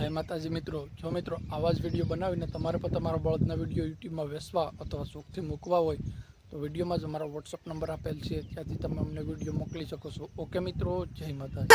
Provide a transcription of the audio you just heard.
જય માતાજી મિત્રો જો મિત્રો આવા જ વીડિયો બનાવીને તમારે પણ તમારા બળદના વીડિયો યુટ્યુબમાં વેચવા અથવા શોખથી મૂકવા હોય તો વિડીયોમાં જ અમારો વોટ્સઅપ નંબર આપેલ છે ત્યાંથી તમે અમને વીડિયો મોકલી શકો છો ઓકે મિત્રો જય માતાજી